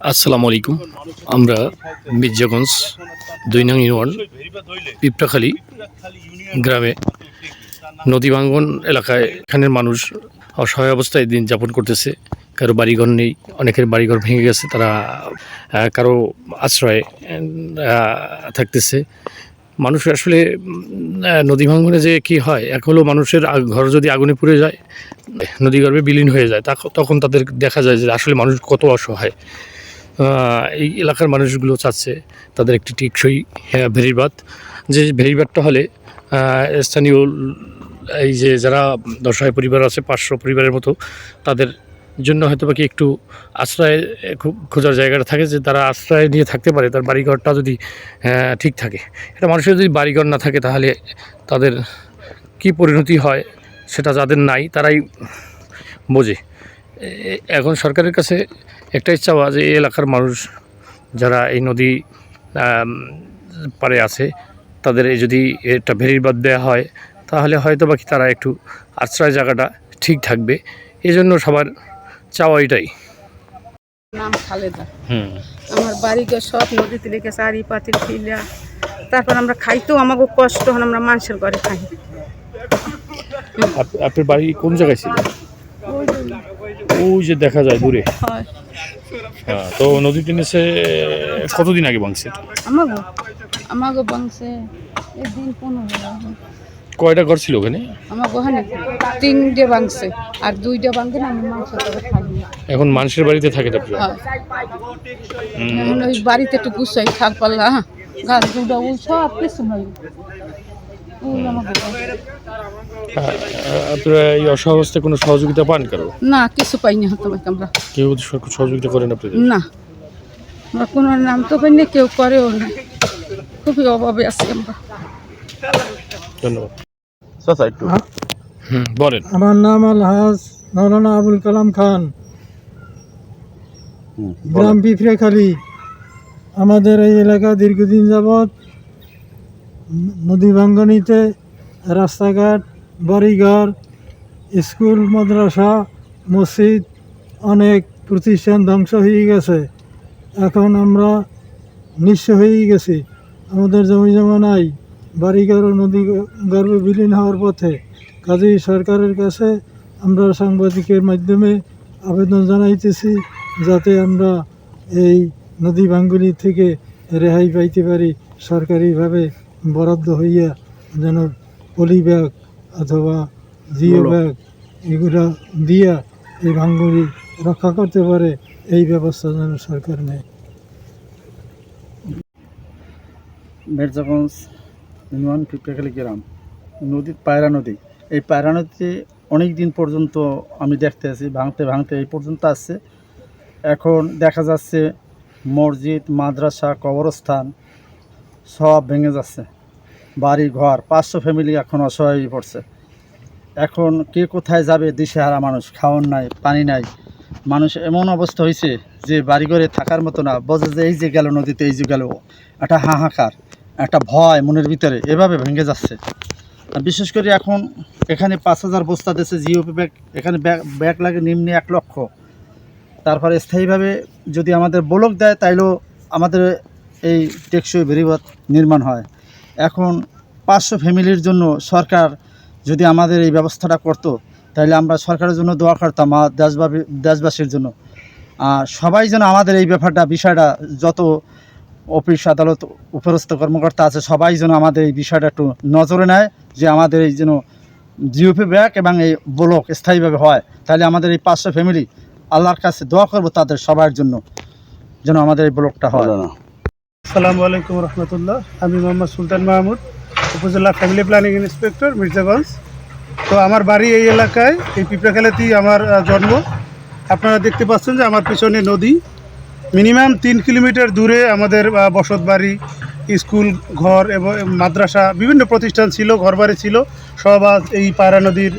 আসসালামু আলাইকুম। আমরা মির্জাগঞ্জ দুই নং ইউনিয়ন পিপটাখালী গ্রামে নদী ভাঙ্গন এলাকায় এখানের মানুষ অসহায় অবস্থায় দিন যাপন করতেছে। কারও বাড়িঘর নেই, অনেকের বাড়িঘর ভেঙে গেছে, তারা কারও আশ্রয়ে থাকতেছে। মানুষ আসলে নদী ভাঙ্গনে যে কি হয়, এক হলো মানুষের ঘর যদি আগুনে পুড়ে যায় নদীগর্ভে বিলীন হয়ে যায় তখ- তখন তাদের দেখা যায় যে আসলে মানুষ কত অসহায়। এই এলাকার মানুষগুলো চাচ্ছে তাদের একটি টিকসই হ্যাঁ, ভেরিবাদ। যে ভেরিবাদটা হলে স্থানীয় এই যে যারা দশায় পরিবার আছে পাঁচশো পরিবারের মতো তাদের জন্য হয়তো বাকি একটু আশ্রয় খোঁজার জায়গাটা থাকে যে তারা আশ্রয় নিয়ে থাকতে পারে তার বাড়িঘরটা যদি ঠিক থাকে। এটা মানুষের যদি বাড়িঘর না থাকে তাহলে তাদের কি পরিণতি হয় সেটা যাদের নাই তারাই বোঝে। এখন সরকারের কাছে একটাই চাওয়া যে এই এলাকার মানুষ যারা এই নদী পারে আছে তাদের এই যদি একটা ভেরির বাদ দেওয়া হয় তাহলে হয়তো বাকি তারা একটু আশ্রয় জায়গাটা ঠিক থাকবে। এই জন্য সবার চাওয়া এটাই। নাম খালেদা। হুম। আমার বাড়িকে সব নদীতে লেগে চারি পাতিল ফিলা তারপর আমরা খাইতেও আমাকে কষ্ট হন আমরা মানুষের ঘরে খাই। আপনার বাড়ি কোন জায়গায় ছিল? ওই যে দেখা যায় দূরে। হ্যাঁ। তো নদীটি নিচে কতদিন আগে ভাঙছে এটা? আমাগো আমাগো বংশে একদিন পনেরো কয়টা ঘর ছিল ওখানে? আমাগো ওখানে তিনটে বাংছে আর দুইটা বাংছে না আমি মাংস করে এখন মানুষের বাড়িতে থাকে আপনারা হয়। ওই বাড়িতে একটু গুছাই থাক পাল্লা গাছ গুঁড়া ওই সব কিছু আহ, আপনারা এই অসহাবস্থায় কোনো সহযোগিতা পান কারও? না কিছু পাইনি হতো আমরা। কেউ সহ- সহযোগিতা করেন আপনাদের? না। আমরা কোনো নাম তো পাই না কেউ করেও না। খুবই অভাবে আছি আমরা। ধন্যবাদ। চাচা একটু। বলেন। আমার নাম আলহাজ মৌলানা আবুল কালাম খান। গ্রাম পিঁপড়েখালী আমাদের এই এলাকা দীর্ঘদিন যাবৎ ন- নদী ভাঙ্গনিতে, রাস্তাঘাট, বাড়িঘর, স্কুল, মাদ্রাসা, মসজিদ অনেক প্রতিষ্ঠান ধ্বংস হয়ে গেছে। এখন আমরা নিঃস্ব হয়ে গেছি। আমাদের জমি জমা নাই, বাড়িঘর ও নদী গর্ভে বিলীন হওয়ার পথে। কাজেই সরকারের কাছে আমরা সাংবাদিকের মাধ্যমে আবেদন জানাইতেছি যাতে আমরা এই নদী ভাঙ্গুলি থেকে রেহাই পাইতে পারি সরকারিভাবে। বরাদ্দ হইয়া যেন পলি ব্যাগ অথবা জিও ব্যাগ এগুলা দিয়া এই ভাঙ্গুলি রক্ষা করতে পারে এই ব্যবস্থা যেন সরকার নেয়। মির্জাগঞ্জ ইউনিয়ন পিপড়াখালী গ্রাম নদী পায়রা নদী। এই পায়রা নদীতে অনেক দিন পর্যন্ত আমি দেখতে আছি ভাঙতে ভাঙতে এই পর্যন্ত আসছে এখন দেখা যাচ্ছে মসজিদ মাদ্রাসা কবরস্থান সব ভেঙে যাচ্ছে। বাড়ি ঘর, পাঁচশো ফ্যামিলি এখন অসহায় হয়ে পড়ছে। এখন কে কোথায় যাবে? দিশেহারা মানুষ, খাওয়ার নাই, পানি নাই। মানুষ এমন অবস্থা হয়েছে যে বাড়িঘরে থাকার মতো না। বোঝে যে এই যে গেল নদীতে, এই যে গেল। একটা হাহাকার, একটা ভয় মনের ভিতরে এভাবে ভেঙে যাচ্ছে। বিশেষ করে এখন এখানে পাঁচ হাজার বস্তা দেশে জিওপি ব্যাগ। এখানে ব্যাগ লাগে নিম্নে এক লক্ষ। তারপরে স্থায়ীভাবে যদি আমাদের ব্লক দেয়, তাইলেও আমাদের এই টেকসই বেরিবাদ নির্মাণ হয়। এখন পাঁচশো ফ্যামিলির জন্য সরকার যদি আমাদের এই ব্যবস্থাটা করতো, তাহলে আমরা সরকারের জন্য দোয়া করতাম আমার দেশবাসী, দেশবাসীর জন্য। আর সবাই যেন আমাদের এই ব্যাপারটা, বিষয়টা যত অফিস, আদালত, উপরস্থ কর্মকর্তা আছে, সবাই যেন আমাদের এই বিষয়টা একটু নজরে নেয় যে আমাদের এই যেন জিওপি ব্যাগ এবং এই ব্লক স্থায়ীভাবে হয়। তাহলে আমাদের এই পাঁচশো ফ্যামিলি আল্লাহর কাছে দোয়া করব তাদের সবার জন্য যেন আমাদের এই ব্লকটা হয়। আসসালামু আলাইকুম রহমতুল্লাহ। আমি মোহাম্মদ সুলতান মাহমুদ, উপজেলা ফ্যামিলি প্ল্যানিং ইন্সপেক্টর, মির্জাগঞ্জ। তো আমার বাড়ি এই এলাকায়, এই পিঁপড়াখালাতেই আমার জন্ম। আপনারা দেখতে পাচ্ছেন যে আমার পিছনে নদী। মিনিমাম তিন কিলোমিটার দূরে আমাদের বসত বাড়ি, স্কুল, ঘর এবং মাদ্রাসা, বিভিন্ন প্রতিষ্ঠান ছিল, ঘরবাড়ি ছিল। সব আজ এই পায়রা নদীর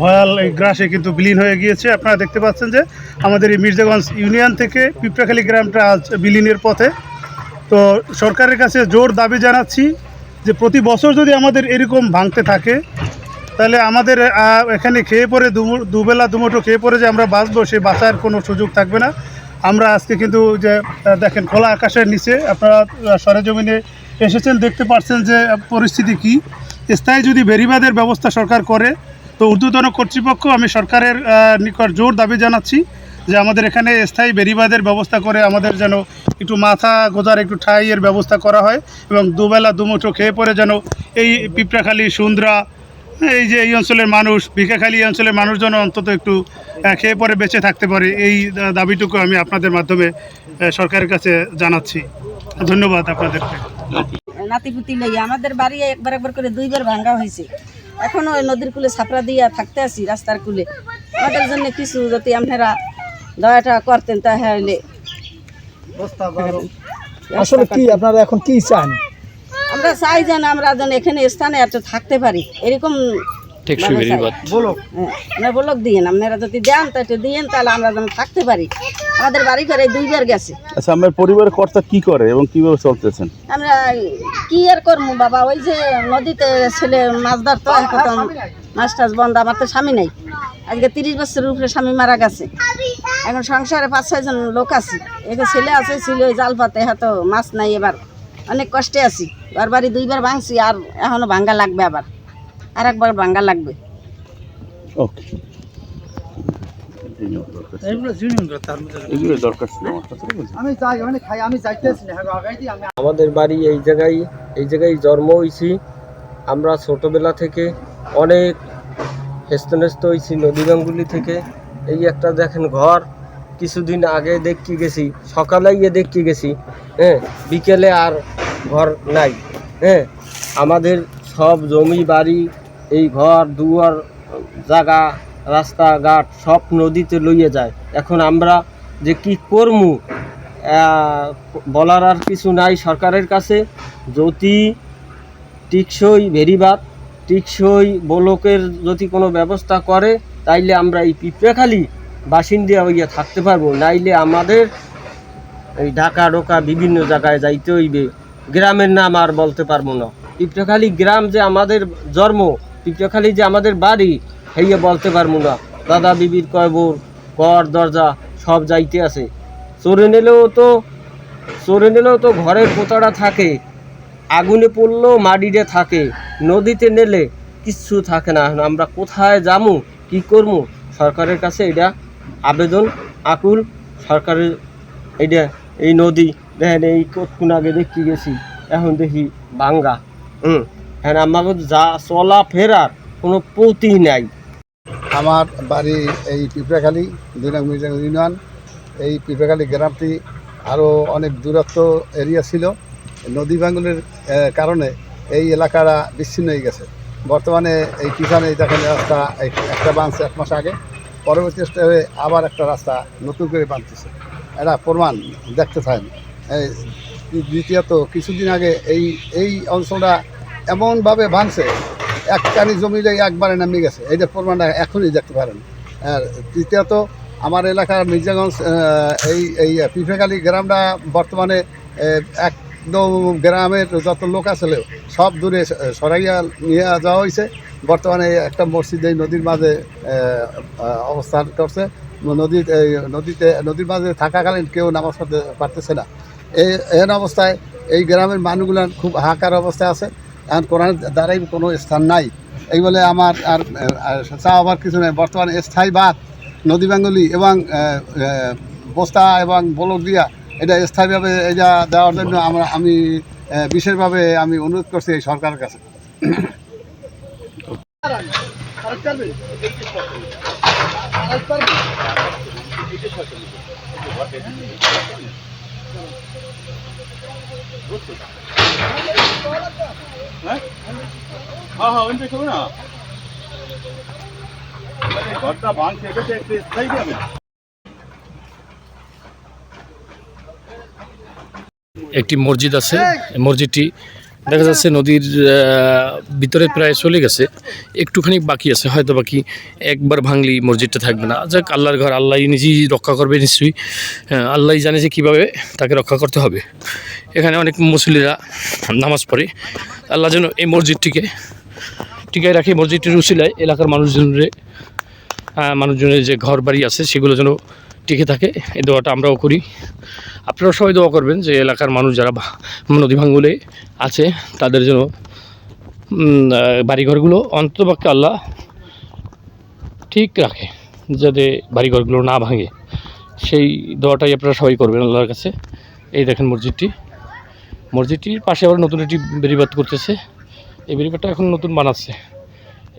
ভয়াল এই গ্রাসে কিন্তু বিলীন হয়ে গিয়েছে। আপনারা দেখতে পাচ্ছেন যে আমাদের এই মির্জাগঞ্জ ইউনিয়ন থেকে পিঁপড়াখালী গ্রামটা আজ বিলীনের পথে। তো সরকারের কাছে জোর দাবি জানাচ্ছি যে প্রতি বছর যদি আমাদের এরকম ভাঙতে থাকে, তাহলে আমাদের এখানে খেয়ে পরে দুবেলা, দুমুঠো খেয়ে পরে যে আমরা বাঁচবো, সে বাঁচার কোনো সুযোগ থাকবে না। আমরা আজকে কিন্তু যে দেখেন খোলা আকাশের নিচে আপনারা সরেজমিনে এসেছেন, দেখতে পাচ্ছেন যে পরিস্থিতি কি। স্থায়ী যদি বেরিবাদের ব্যবস্থা সরকার করে, তো ঊর্ধ্বতন কর্তৃপক্ষ আমি সরকারের নিকট জোর দাবি জানাচ্ছি। যে আমাদের এখানে স্থায়ী বেরিবাদের ব্যবস্থা করে আমাদের যেন একটু মাথা গোজার, একটু ঠাইয়ের ব্যবস্থা করা হয় এবং দুবেলা দুমুঠো খেয়ে পরে যেন এই পিঁপড়াখালী, সুন্দ্রা, এই যে এই অঞ্চলের মানুষ ভিকাখালী এই অঞ্চলের মানুষজন অন্তত একটু খেয়ে পরে বেঁচে থাকতে পারে, এই দাবিটুকু আমি আপনাদের মাধ্যমে সরকারের কাছে জানাচ্ছি। ধন্যবাদ আপনাদেরকে। নাতিপুতি নেই আমাদের বাড়ি একবার একবার করে দুইবার ভাঙ্গা হয়েছে। এখনও নদীর কূলে ছাপড়া দিয়া থাকতে আছি রাস্তার কূলে। আমাদের জন্য কিছু যদি আপনারা দয়াটা করতেন তাহলে আসলে কি আপনারা এখন কি চান? আমরা চাই যেন আমরা যেন এখানে স্থানে একটু থাকতে পারি। এরকম মানে। বেরিবাদ। হ্যাঁ, বলক দিয়েন আপনারা যদি দেন তা একটু দিয়েন তাহলে আমরা যেন থাকতে পারি। আমাদের বাড়ি করে দুইবার গেছে। আচ্ছা আমার পরিবারের কর্তা কি করে এবং কীভাবে চলতেছেন? আমরা কি আর করব বাবা? ওই যে নদীতে ছেলে মাছ ধরতো এখন মাছ টাছ বন্ধ। আমার তো স্বামী নাই। আজকে তিরিশ বছরের উপরে স্বামী মারা গেছে। এখন সংসারে পাঁচ ছয়জন লোক আছি। একে ছেলে আছে ছিল জাল পাতে হয়তো মাছ নাই এবার। অনেক কষ্টে আছি। ঘর বাড়ি দুইবার ভাঙছি আর এখনও ভাঙ্গা লাগবে আবার। আর একবার ভাঙ্গা লাগবে। ওকে। মানে আমি আমাদের বাড়ি এই জায়গায় এই জায়গায় জন্ম হয়েছি আমরা ছোটবেলা থেকে অনেক হেস্তনেস্ত হয়েছি নদী গাঙ্গুলি থেকে। এই একটা দেখেন ঘর, কিছুদিন আগে দেখতে গেছি সকালে গিয়ে দেখতে গেছি হ্যাঁ বিকেলে আর ঘর নাই হ্যাঁ আমাদের সব জমি বাড়ি, এই ঘর, দুয়ার, জায়গা রাস্তাঘাট সব নদীতে লইয়ে যায়। এখন আমরা যে কি করমু বলার আর কিছু নাই সরকারের কাছে, যদি টিকসই ভেরিবাদ, টিকসই বলকের যদি কোনো ব্যবস্থা করে তাইলে আমরা এই পিঁপড়াখালি বাসিন্দা হইয়া থাকতে পারব। নাইলে আমাদের এই ঢাকা, ঢোকা বিভিন্ন জায়গায় যাইতে হইবে। গ্রামের নাম আর বলতে পারব না। পিঁপড়াখালি গ্রাম যে আমাদের জন্ম, পিঁপড়াখালি যে আমাদের বাড়ি, হইয়া বলতে পারব না। দাদা বিবির কয়বর কর দরজা সব যাইতে আছে। চোরে নিলেও তো, চোরে নিলেও তো ঘরের পোতাটা থাকে। আগুনে পড়লেও মাটিতে থাকে। নদীতে নেলে কিচ্ছু থাকে না। আমরা কোথায় যামু? কি করব? সরকারের কাছে এটা আবেদন, আকুল, সরকারের এইটা এই নদী, দেখেন এই কতক্ষণ আগে দেখতে গেছি, এখন দেখি বাঙ্গা, হুম। হ্যাঁ আমাকে যা চলা ফেরার কোনো পতি নাই। আমার বাড়ি এই পিঁপড়াখালী দুই ইউনিয়ন। এই পিঁপড়াখালী গ্রামটি আরও অনেক দূরত্ব এরিয়া ছিল। নদী ভাঙনের কারণে এই এলাকাটা বিচ্ছিন্ন হয়ে গেছে। বর্তমানে এই পিছনে এই দেখেন রাস্তা এক- একটা বাঁধছে এক মাস আগে পরবর্তী স্টেপে আবার একটা রাস্তা নতুন করে বাঁধতেছে এটা প্রমাণ দেখতে থাকেন। দ্বিতীয়ত কিছুদিন আগে এই এই অঞ্চলটা এমনভাবে ভাঙছে এক কানি জমিলে একবারে নামে গেছে। এইটা প্রমাণটা এখনই দেখতে পারেন। আর তৃতীয়ত আমার এলাকার মির্জাগঞ্জ এই এই পিফেখালী গ্রামটা বর্তমানে আহ, গ্রামের যত লোক আসলে সব দূরে সরাইয়া নিয়ে যাওয়া হয়েছে বর্তমানে একটা মসজিদ এই নদীর মাঝে অবস্থান করছে। নদী, এই নদীতে, নদীর মাঝে থাকাকালীন কেউ নামাজ পড়তে পারতেছে না। এই এর অবস্থায় এই গ্রামের মানুষগুলো খুব হাহাকার অবস্থায় আছে। এখন কোরআনের দ্বারাই কোনো স্থান নাই। এই বলে আমার আর আর চাওয়ার কিছু নেই। বর্তমানে স্থায়ী বাদ নদী বেঙ্গলি এবং বস্তা এবং বলক দিয়া এটা স্থায়ীভাবে এটা দেওয়ার জন্য আমরা আমি বিশেষভাবে আমি অনুরোধ করছি এই সরকারের কাছে। হ্যাঁ হ্যাঁ ঘরটা ভাঙছে এটা স্থায়ী যাবে একটি মসজিদ আছে মসজিদটি দেখা যাচ্ছে নদীর ভিতরে প্রায় চলে গেছে। একটুখানি বাকি আছে, হয়তো বাকি একবার ভাঙলি মসজিদটা থাকবে না। যাক, আল্লাহর ঘর, আল্লাহ নিজেই রক্ষা করবে নিশ্চয়ই। হ্যাঁ আল্লাহ জানে যে কীভাবে তাকে রক্ষা করতে হবে। এখানে অনেক মুসলিরা নামাজ পড়ে। আল্লাহ যেন এই মসজিদটিকে টিকায় রাখে, মসজিদটির উচিলায় এলাকার মানুষজনের মানুষজনের যে ঘর বাড়ি আছে, সেগুলো যেন টিকে থাকে। এই দোয়াটা আমরাও করি। আপনারাও সবাই দোয়া করবেন যে এলাকার মানুষ যারা নদী ভাঙ্গুলে আছে, তাদের জন্য বাড়িঘরগুলো অন্ততপক্ষে আল্লাহ ঠিক রাখে, যাতে বাড়িঘরগুলো না ভাঙে। সেই দোয়াটাই আপনারা সবাই করবেন আল্লাহর কাছে। এই দেখেন মসজিদটি। মসজিদটির পাশে আবার নতুন একটি বেরিবাদ করতেছে। এই বেরিবাদটা এখন নতুন বানাচ্ছে।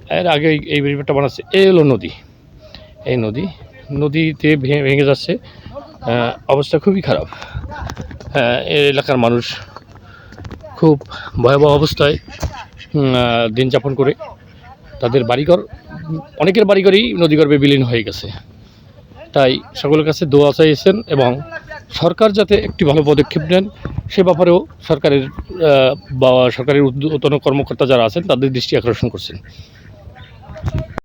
এর আগে এই- বেরিবাদটা বানাচ্ছে এ হলো নদী। এই নদী নদীতে ভেঙে যাচ্ছে। অবস্থা খুবই খারাপ। হ্যাঁ, এলাকার মানুষ খুব ভয়াবহ অবস্থায় দিন যাপন করে তাদের বাড়িঘর অনেকের বাড়িঘরই নদীগর্ভে বিলীন হয়ে গেছে। তাই সকলের কাছে দোয়া চাইছেন এবং সরকার যাতে একটি ভালো পদক্ষেপ নেন সে ব্যাপারেও সরকারের বা সরকারের ঊর্ধ্বতন কর্মকর্তা যারা আছেন তাদের দৃষ্টি আকর্ষণ করছেন।